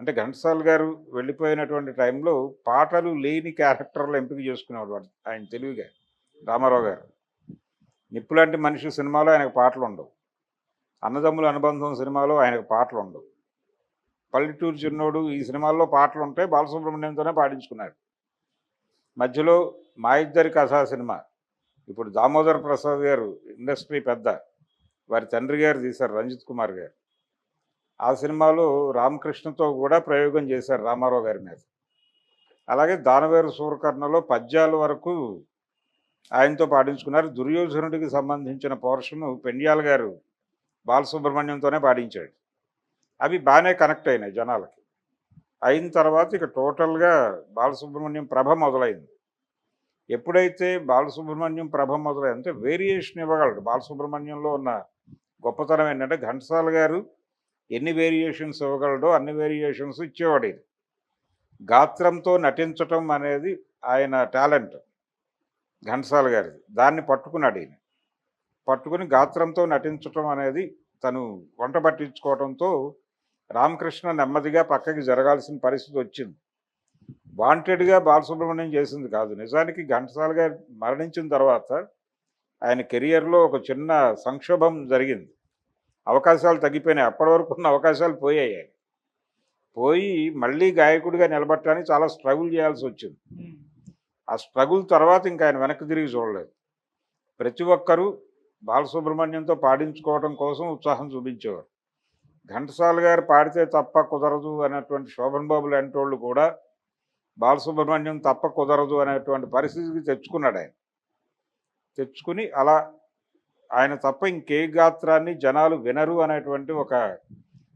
అంటే ఘంటసాల్ గారు వెళ్ళిపోయినటువంటి టైంలో పాటలు లేని క్యారెక్టర్లు ఎంపిక చేసుకునేవాడు వాడు ఆయన తెలివిగా. రామారావు గారు. నిప్పులాంటి మనిషి సినిమాలో ఆయనకు పాటలు ఉండవు. అన్నదమ్ముల అనుబంధం సినిమాలో ఆయనకు పాటలు ఉండవు. పల్లెటూరు చిన్నోడు ఈ సినిమాల్లో పాటలు ఉంటాయి బాలసుబ్రహ్మణ్యంతోనే పాటించుకున్నాడు మధ్యలో మా ఇద్దరి కథా సినిమా. ఇప్పుడు దామోదర్ ప్రసాద్ గారు ఇండస్ట్రీ పెద్ద. వారి తండ్రి గారు తీశారు రంజిత్ కుమార్ గారు. ఆ సినిమాలో రామకృష్ణతో కూడా ప్రయోగం చేశారు రామారావు గారి మీద. అలాగే దానవేరు సూరకర్ణలో పద్యాల వరకు ఆయనతో పాడించుకున్నారు. దుర్యోధనుడికి సంబంధించిన పోర్షన్ పెండియాల గారు బాలసుబ్రహ్మణ్యంతోనే పాటించాడు అవి బాగానే కనెక్ట్ అయినాయి జనాలకి. అయిన తర్వాత ఇక టోటల్గా బాలసుబ్రహ్మణ్యం ప్రభ మొదలైంది. ఎప్పుడైతే బాలసుబ్రహ్మణ్యం ప్రభ మొదలైంది అంటే వేరియేషన్ ఇవ్వగలడు. బాలసుబ్రహ్మణ్యంలో ఉన్న గొప్పతనం ఏంటంటే ఘంటసాల గారు ఎన్ని వేరియేషన్స్ ఇవ్వగలడో అన్ని వేరియేషన్స్ ఇచ్చేవాడు ఇది గాత్రంతో నటించటం అనేది ఆయన టాలెంట్. ఘంటసాల గారిది. దాన్ని పట్టుకున్నాడు ఈయన. పట్టుకుని గాత్రంతో నటించటం అనేది తను వంట పట్టించుకోవడంతో రామకృష్ణ నెమ్మదిగా పక్కకి జరగాల్సిన పరిస్థితి వచ్చింది. వాంటెడ్గా బాలసుబ్రహ్మణ్యం చేసింది కాదు. నిజానికి ఘంటసాల గారు మరణించిన తర్వాత ఆయన కెరియర్లో ఒక చిన్న సంక్షోభం జరిగింది. అవకాశాలు తగ్గిపోయినాయి. అప్పటి వరకు ఉన్న అవకాశాలు పోయాయి పోయి మళ్ళీ గాయకుడిగా నిలబట్టడానికి చాలా స్ట్రగుల్ చేయాల్సి వచ్చింది. ఆ స్ట్రగుల్ తర్వాత ఇంకా ఆయన వెనక్కి తిరిగి చూడలేదు. ప్రతి ఒక్కరూ బాలసుబ్రహ్మణ్యంతో పాడించుకోవడం కోసం ఉత్సాహం చూపించేవారు. ఘంటసాల గారు పాడితే తప్ప కుదరదు అనేటువంటి శోభన్ బాబు లాంటి వాళ్ళు కూడా బాలసుబ్రహ్మణ్యం తప్ప కుదరదు అనేటువంటి పరిస్థితికి తెచ్చుకున్నాడు ఆయన. తెచ్చుకుని అలా ఆయన తప్ప ఇంకే గాత్రాన్ని జనాలు వినరు అనేటువంటి ఒక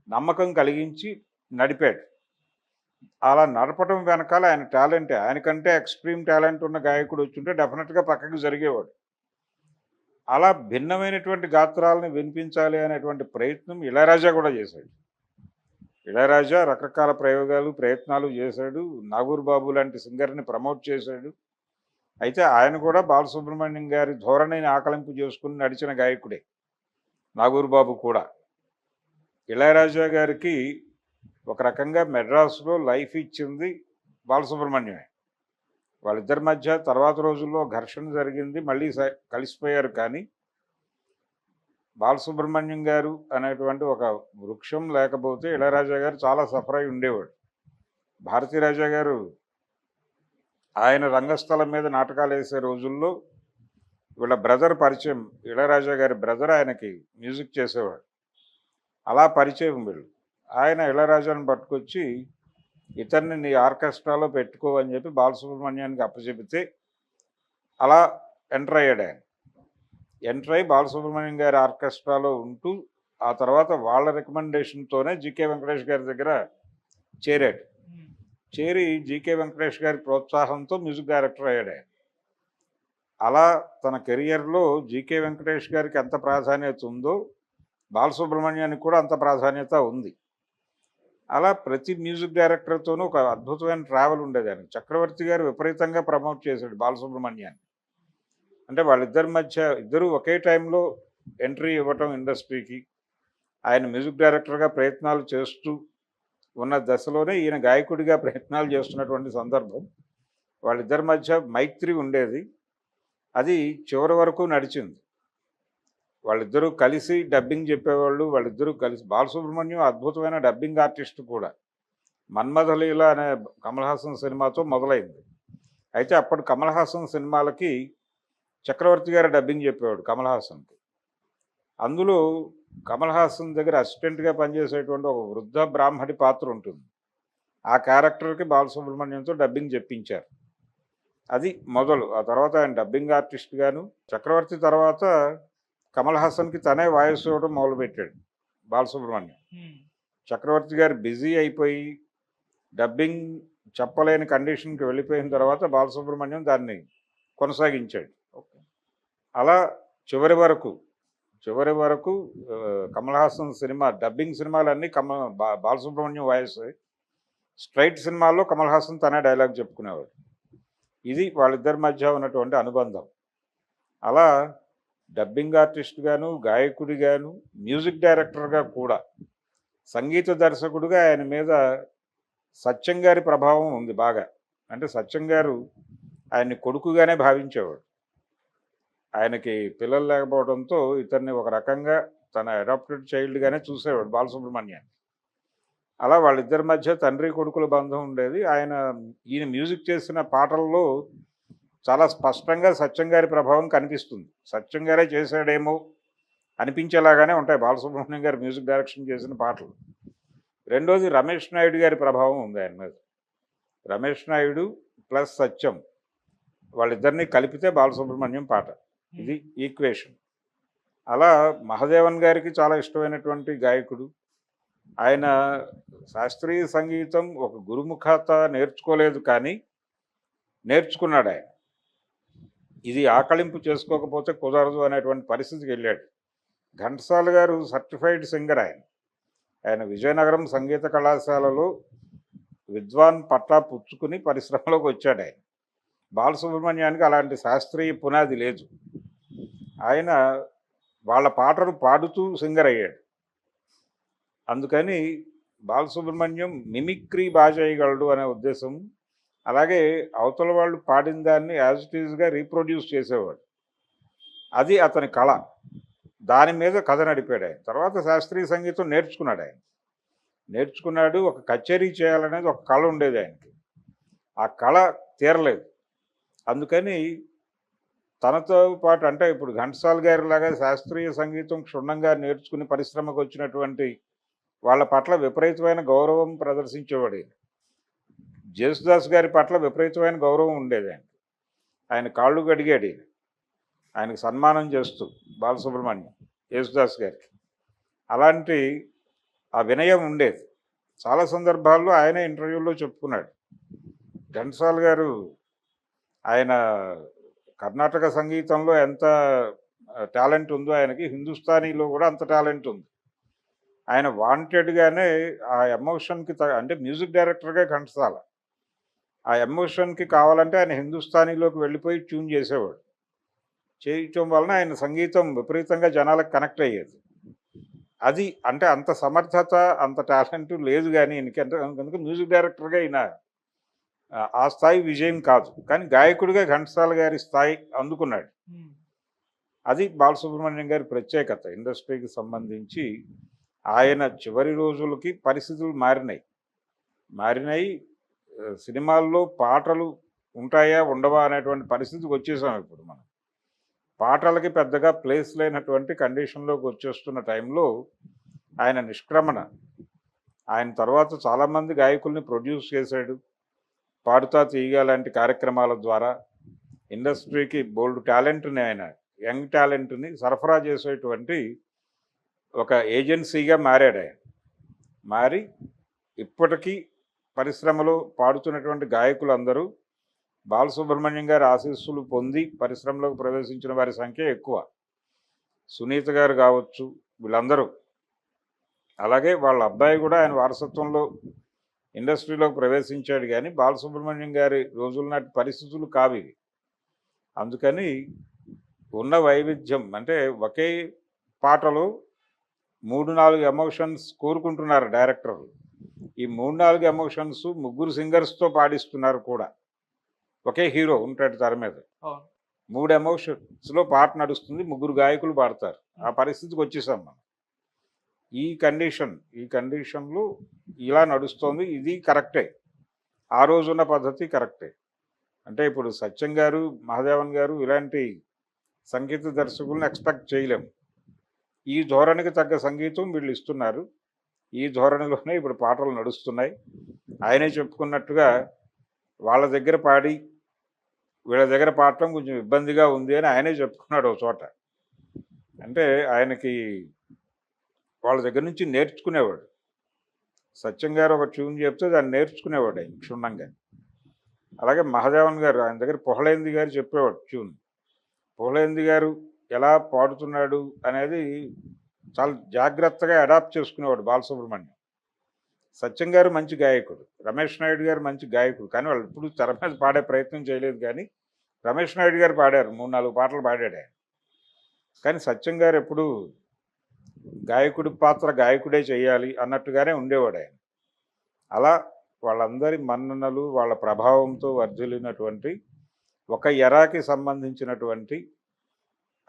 నమ్మకం కలిగించి నడిపాడు. అలా నడపడం వెనకాల ఆయన టాలెంటే. ఆయనకంటే ఎక్స్ట్రీమ్ టాలెంట్ ఉన్న గాయకుడు వచ్చుంటే డెఫినెట్గా పక్కకు జరిగేవాడు. అలా భిన్నమైనటువంటి గాత్రాలను వినిపించాలి అనేటువంటి ప్రయత్నం ఇళయరాజా కూడా చేశాడు. ఇళయరాజా రకరకాల ప్రయోగాలు ప్రయత్నాలు చేశాడు. నాగూర్ బాబు లాంటి సింగర్ని ప్రమోట్ చేశాడు. అయితే ఆయన కూడా బాలసుబ్రహ్మణ్యం గారి ధోరణిని ఆకలింపు చేసుకుని నడిచిన గాయకుడే. నాగూరుబాబు కూడా. ఇళయరాజా గారికి ఒక రకంగా మెడ్రాస్లో లైఫ్ ఇచ్చింది బాలసుబ్రహ్మణ్యమే. వాళ్ళిద్దరి మధ్య తర్వాత రోజుల్లో ఘర్షణ జరిగింది మళ్ళీ స- కలిసిపోయారు కానీ బాలసుబ్రహ్మణ్యం గారు అనేటువంటి ఒక వృక్షం లేకపోతే ఇళయరాజా గారు చాలా సఫర్ అయి ఉండేవాడు. భారతీరాజా గారు ఆయన రంగస్థలం మీద నాటకాలు వేసే రోజుల్లో వీళ్ళ బ్రదర్ పరిచయం ఇళరాజా గారి బ్రదర్ ఆయనకి మ్యూజిక్ చేసేవాడు. అలా పరిచయం వీళ్ళు. ఆయన ఇళరాజాను పట్టుకొచ్చి ఇతన్ని నీ ఆర్కెస్ట్రాలో పెట్టుకో అని చెప్పి బాలసుబ్రహ్మణ్యానికి అప్పచెబితే అలా ఎంటర్ అయ్యాడు ఆయన. ఎంటర్ అయ్యి బాలసుబ్రహ్మణ్యం గారి ఆర్కెస్ట్రాలో ఉంటూ ఆ తర్వాత వాళ్ళ రికమెండేషన్తోనే జికే వెంకటేష్ గారి దగ్గర చేరాడు. చేరి జీకే వెంకటేష్ గారి ప్రోత్సాహంతో మ్యూజిక్ డైరెక్టర్ అయ్యాడు అలా తన కెరియర్లో జీకే వెంకటేష్ గారికి ఎంత ప్రాధాన్యత ఉందో బాలసుబ్రహ్మణ్యానికి కూడా అంత ప్రాధాన్యత ఉంది. అలా ప్రతి మ్యూజిక్ డైరెక్టర్తోనూ ఒక అద్భుతమైన ట్రావెల్ ఉండేది చక్రవర్తి గారు విపరీతంగా ప్రమోట్ చేశాడు బాలసుబ్రహ్మణ్యాన్ని. అంటే వాళ్ళిద్దరి మధ్య ఇద్దరు ఒకే టైంలో ఎంట్రీ ఇవ్వటం ఇండస్ట్రీకి ఆయన మ్యూజిక్ డైరెక్టర్గా ప్రయత్నాలు చేస్తూ ఉన్న దశలోనే ఈయన గాయకుడిగా ప్రయత్నాలు చేస్తున్నటువంటి సందర్భం. వాళ్ళిద్దరి మధ్య మైత్రి ఉండేది. అది చివరి వరకు నడిచింది. వాళ్ళిద్దరూ కలిసి డబ్బింగ్ చెప్పేవాళ్ళు వాళ్ళిద్దరూ కలిసి బాలసుబ్రహ్మణ్యం అద్భుతమైన డబ్బింగ్ ఆర్టిస్ట్ కూడా. మన్మథలీల అనే కమల్ హాసన్ సినిమాతో మొదలైంది. అయితే అప్పటి కమల్ హాసన్ సినిమాలకి చక్రవర్తి గారు డబ్బింగ్ చెప్పేవాడు కమల్ హాసన్కి. అందులో కమల్ హాసన్ దగ్గర అసిస్టెంట్గా పనిచేసేటువంటి ఒక వృద్ధ బ్రాహ్మడి పాత్ర ఉంటుంది. ఆ క్యారెక్టర్కి బాలసుబ్రహ్మణ్యంతో డబ్బింగ్ చెప్పించారు. అది మొదలు. ఆ తర్వాత ఆయన డబ్బింగ్ ఆర్టిస్ట్ గాను చక్రవర్తి తర్వాత కమల్ హాసన్కి తనే వాయిస్ ఇవ్వడం మొదలుపెట్టాడు బాలసుబ్రహ్మణ్యం. చక్రవర్తి గారు బిజీ అయిపోయి డబ్బింగ్ చెప్పలేని కండిషన్కి వెళ్ళిపోయిన తర్వాత బాలసుబ్రహ్మణ్యం దాన్ని కొనసాగించాడు. అలా చివరి వరకు చివరి వరకు కమల్ హాసన్ సినిమా డబ్బింగ్ సినిమాలన్నీ కమ బాలసుబ్రహ్మణ్యం వాయిస్. స్ట్రైట్ సినిమాల్లో కమల్ హాసన్ తనే డైలాగ్ చెప్పుకునేవాడు. ఇది వాళ్ళిద్దరి మధ్య ఉన్నటువంటి అనుబంధం. అలా డబ్బింగ్ ఆర్టిస్ట్గాను గాయకుడిగాను మ్యూజిక్ డైరెక్టర్గా కూడా సంగీత దర్శకుడుగా ఆయన మీద సత్యం గారి ప్రభావం ఉంది బాగా. అంటే సత్యం గారు ఆయన్ని కొడుకుగానే భావించేవాడు. ఆయనకి పిల్లలు లేకపోవడంతో ఇతన్ని ఒక రకంగా తన అడాప్టెడ్ చైల్డ్గానే చూసేవాడు బాలసుబ్రహ్మణ్యాన్ని. అలా వాళ్ళిద్దరి మధ్య తండ్రి కొడుకుల బంధం ఉండేది. ఆయన ఈయన మ్యూజిక్ చేసిన పాటల్లో చాలా స్పష్టంగా సత్యం గారి ప్రభావం కనిపిస్తుంది. సత్యం గారే చేశాడేమో అనిపించేలాగానే ఉంటాయి బాలసుబ్రహ్మణ్యం గారు మ్యూజిక్ డైరెక్షన్ చేసిన పాటలు. రెండోది రమేష్ నాయుడు గారి ప్రభావం ఉంది ఆయన మీద. రమేష్ నాయుడు ప్లస్ సత్యం వాళ్ళిద్దరినీ కలిపితే బాలసుబ్రహ్మణ్యం పాట. ఇది ఈక్వేషన్. అలా మహదేవన్ గారికి చాలా ఇష్టమైనటువంటి గాయకుడు. ఆయన శాస్త్రీయ సంగీతం ఒక గురుముఖత నేర్చుకోలేదు కానీ నేర్చుకున్నాడు ఆయన. ఇది ఆకలింపు చేసుకోకపోతే కుదరదు అనేటువంటి పరిస్థితికి వెళ్ళాడు. ఘంటసాల గారు సర్టిఫైడ్ సింగర్ ఆయన. ఆయన విజయనగరం సంగీత కళాశాలలో విద్వాన్ పట్టా పుచ్చుకుని పరిశ్రమలోకి వచ్చాడు ఆయన. బాలసుబ్రహ్మణ్యానికి అలాంటి శాస్త్రీయ పునాది లేదు. ఆయన వాళ్ళ పాటలు పాడుతూ సింగర్ అయ్యాడు అందుకని బాలసుబ్రహ్మణ్యం మిమిక్రీ భాష చేయగలడు అనే ఉద్దేశం. అలాగే అవతల వాళ్ళు పాడిన దాన్ని యాజ్ ఇట్ ఈజ్గా రీప్రొడ్యూస్ చేసేవాడు. అది అతని కళ. దాని మీద కథ నడిపాడు ఆయన. తర్వాత శాస్త్రీయ సంగీతం నేర్చుకున్నాడు ఆయన. నేర్చుకున్నాడు ఒక కచేరీ చేయాలనేది ఒక కళ ఉండేది ఆయనకి. ఆ కళ తీరలేదు. అందుకని తనతో పాటు అంటే ఇప్పుడు ఘంటసాల్ గారి లాగా శాస్త్రీయ సంగీతం క్షుణ్ణంగా నేర్చుకుని పరిశ్రమకు వచ్చినటువంటి వాళ్ళ పట్ల విపరీతమైన గౌరవం ప్రదర్శించేవాడు జేసుదాస్ గారి పట్ల విపరీతమైన గౌరవం ఉండేది ఆయన. ఆయన కాళ్ళు గడిగాడు ఆయనకు సన్మానం చేస్తూ బాలసుబ్రహ్మణ్యం యేసుదాస్ గారికి. అలాంటి ఆ వినయం ఉండేది. చాలా సందర్భాల్లో ఆయనే ఇంటర్వ్యూలో చెప్పుకున్నాడు. ఘంటసాల్ గారు ఆయన కర్ణాటక సంగీతంలో ఎంత టాలెంట్ ఉందో ఆయనకి హిందుస్థానీలో కూడా అంత టాలెంట్ ఉంది. ఆయన వాంటెడ్గానే ఆ ఎమోషన్కి అంటే మ్యూజిక్ డైరెక్టర్గా కంటసాల. ఆ ఎమోషన్కి కావాలంటే ఆయన హిందుస్థానీలోకి వెళ్ళిపోయి ట్యూన్ చేసేవాడు. చేయటం వలన ఆయన సంగీతం విపరీతంగా జనాలకు కనెక్ట్ అయ్యేది. అది అంటే అంత సమర్థత అంత టాలెంట్ లేదు కానీ ఎందుకంటే కనుక మ్యూజిక్ డైరెక్టర్గా అయినా ఆ- స్థాయి విజయం కాదు. కానీ గాయకుడిగా ఘంటసాల గారి స్థాయి అందుకున్నాడు. అది బాలసుబ్రహ్మణ్యం గారి ప్రత్యేకత. ఇండస్ట్రీకి సంబంధించి ఆయన చివరి రోజులకి పరిస్థితులు మారినాయి. మారినాయి సినిమాల్లో పాటలు ఉంటాయా ఉండవా అనేటువంటి పరిస్థితికి వచ్చేసాం ఇప్పుడు మనం. పాటలకి పెద్దగా ప్లేస్ లేనటువంటి కండిషన్లోకి వచ్చేస్తున్న టైంలో ఆయన నిష్క్రమణ. ఆయన తర్వాత చాలామంది గాయకుల్ని ప్రొడ్యూస్ చేశాడు. పాడుతా తీయగా లాంటి కార్యక్రమాల ద్వారా ఇండస్ట్రీకి బోల్డ్ టాలెంట్ని ఆయన యంగ్ టాలెంట్ని సరఫరా చేసేటువంటి ఒక ఏజెన్సీగా మారాడు ఆయన. మారి ఇప్పటికీ పరిశ్రమలో పాడుతున్నటువంటి గాయకులందరూ బాలసుబ్రహ్మణ్యం గారి ఆశీస్సులు పొంది పరిశ్రమలోకి ప్రవేశించిన వారి సంఖ్య ఎక్కువ. సునీత గారు కావచ్చు వీళ్ళందరూ. అలాగే వాళ్ళ అబ్బాయి కూడా ఆయన వారసత్వంలో ఇండస్ట్రీలోకి ప్రవేశించాడు కానీ బాలసుబ్రహ్మణ్యం గారి రోజుల నాటి పరిస్థితులు కావి అందుకని ఉన్న వైవిధ్యం అంటే ఒకే పాటలో మూడు నాలుగు ఎమోషన్స్ కోరుకుంటున్నారు డైరెక్టర్లు. ఈ మూడు నాలుగు ఎమోషన్స్ ముగ్గురు సింగర్స్తో పాడిస్తున్నారు కూడా. ఒకే హీరో ఉంటాడు తెర మీద. మూడు ఎమోషన్స్లో పాట నడుస్తుంది ముగ్గురు గాయకులు పాడతారు. ఆ పరిస్థితికి వచ్చేసాం మనం. ఈ కండిషన్ ఈ కండిషన్లో ఇలా నడుస్తోంది ఇది కరెక్టే. ఆ రోజున్న పద్ధతి కరెక్టే. అంటే ఇప్పుడు సత్యం గారు మహాదేవన్ గారు ఇలాంటి సంగీత దర్శకులను ఎక్స్పెక్ట్ చేయలేము. ఈ ధోరణికి తగ్గ సంగీతం వీళ్ళు ఇస్తున్నారు. ఈ ధోరణిలోనే ఇప్పుడు పాటలు నడుస్తున్నాయి. ఆయనే చెప్పుకున్నట్టుగా వాళ్ళ దగ్గర పాడి వీళ్ళ దగ్గర పాడటం కొంచెం ఇబ్బందిగా ఉంది అని ఆయనే చెప్పుకున్నాడు ఒక చోట. అంటే ఆయనకి వాళ్ళ దగ్గర నుంచి నేర్చుకునేవాడు. సత్యం గారు ఒక ట్యూన్ చెప్తే దాన్ని నేర్చుకునేవాడు ఆయన క్షుణ్ణంగా. అలాగే మహాదేవన్ గారు ఆయన దగ్గర పొహలేంది గారు చెప్పేవాడు ట్యూన్. పొహలేంది గారు ఎలా పాడుతున్నాడు అనేది చాలా జాగ్రత్తగా అడాప్ట్ చేసుకునేవాడు బాలసుబ్రహ్మణ్యం. సత్యం గారు మంచి గాయకుడు. రమేష్ నాయుడు గారు మంచి గాయకుడు. కానీ వాళ్ళు ఇప్పుడు తెర మీద పాడే ప్రయత్నం చేయలేదు కానీ రమేష్ నాయుడు గారు పాడారు. మూడు నాలుగు పాటలు పాడాడు ఆయన. కానీ సత్యం గారు ఎప్పుడు గాయకుడి పాత్ర గాయకుడే చేయాలి అన్నట్టుగానే ఉండేవాడు ఆయన. అలా వాళ్ళందరి మన్ననలు వాళ్ళ ప్రభావంతో వర్ధిల్లినటువంటి ఒక ఎరాకి సంబంధించినటువంటి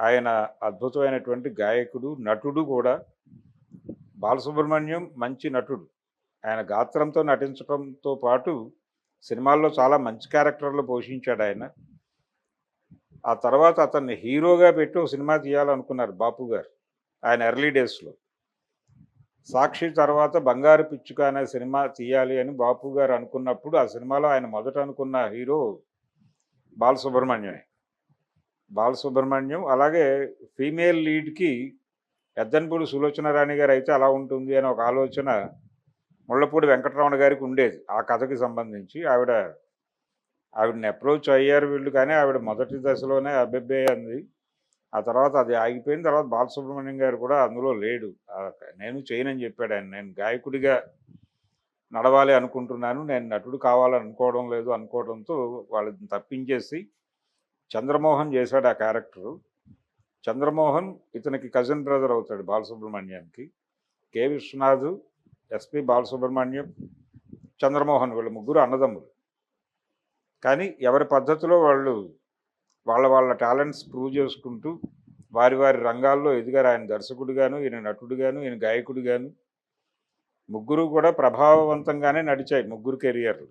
ఆయన అద్భుతమైనటువంటి గాయకుడు నటుడు కూడా బాలసుబ్రహ్మణ్యం మంచి నటుడు. ఆయన గాత్రంతో నటించడంతో పాటు సినిమాల్లో చాలా మంచి క్యారెక్టర్లు పోషించాడు ఆయన. ఆ తర్వాత అతన్ని హీరోగా పెట్టి ఒక సినిమా తీయాలనుకున్నారు బాపు గారు ఆయన ఎర్లీ డేస్లో. సాక్షి తర్వాత బంగారు పిచ్చుక అనే సినిమా తీయాలి అని బాపు గారు అనుకున్నప్పుడు ఆ సినిమాలో ఆయన మొదట అనుకున్న హీరో బాలసుబ్రహ్మణ్యమే. బాలసుబ్రహ్మణ్యం అలాగే ఫీమేల్ లీడ్కి ఎద్దన్పూడి సులోచన రాణి గారు అయితే అలా ఉంటుంది అనే ఒక ఆలోచన ముళ్ళపూడి వెంకటరమణ గారికి ఉండేది ఆ కథకి సంబంధించి. ఆవిడ ఆవిడని అప్రోచ్ అయ్యారు వీళ్ళు కానీ ఆవిడ మొదటి దశలోనే అబ్బెబ్బే అంది ఆ తర్వాత అది ఆగిపోయిన తర్వాత బాలసుబ్రహ్మణ్యం గారు కూడా అందులో లేడు. నేను చేయనని చెప్పాడు ఆయన. నేను గాయకుడిగా నడవాలి అనుకుంటున్నాను. నేను నటుడు కావాలని అనుకోవడం లేదు అనుకోవడంతో వాళ్ళని తప్పించేసి చంద్రమోహన్ చేశాడు ఆ క్యారెక్టరు. చంద్రమోహన్ ఇతనికి కజిన్ బ్రదర్ అవుతాడు బాలసుబ్రహ్మణ్యానికి కె. విశ్వనాథ్ ఎస్పి బాలసుబ్రహ్మణ్యం చంద్రమోహన్ వీళ్ళు ముగ్గురు అన్నదమ్ములు. కానీ ఎవరి పద్ధతిలో వాళ్ళు వాళ్ళ వాళ్ళ టాలెంట్స్ ప్రూవ్ చేసుకుంటూ వారి వారి రంగాల్లో ఎదిగారు. ఆయన దర్శకుడుగాను ఈయన నటుడుగాను ఈయన గాయకుడుగాను. ముగ్గురు కూడా ప్రభావవంతంగానే నడిచాయి ముగ్గురు కెరియర్లు.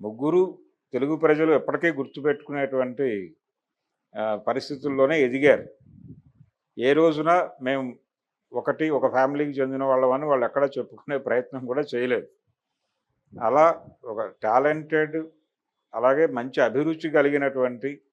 ముగ్గురు తెలుగు ప్రజలు ఎప్పటికీ గుర్తుపెట్టుకునేటువంటి పరిస్థితుల్లోనే ఎదిగారు. ఏ రోజున మేము ఒకటి ఒక ఫ్యామిలీకి చెందిన వాళ్ళమని వాళ్ళు ఎక్కడా చెప్పుకునే ప్రయత్నం కూడా చేయలేదు. అలా ఒక టాలెంటెడ్ అలాగే మంచి అభిరుచి కలిగినటువంటి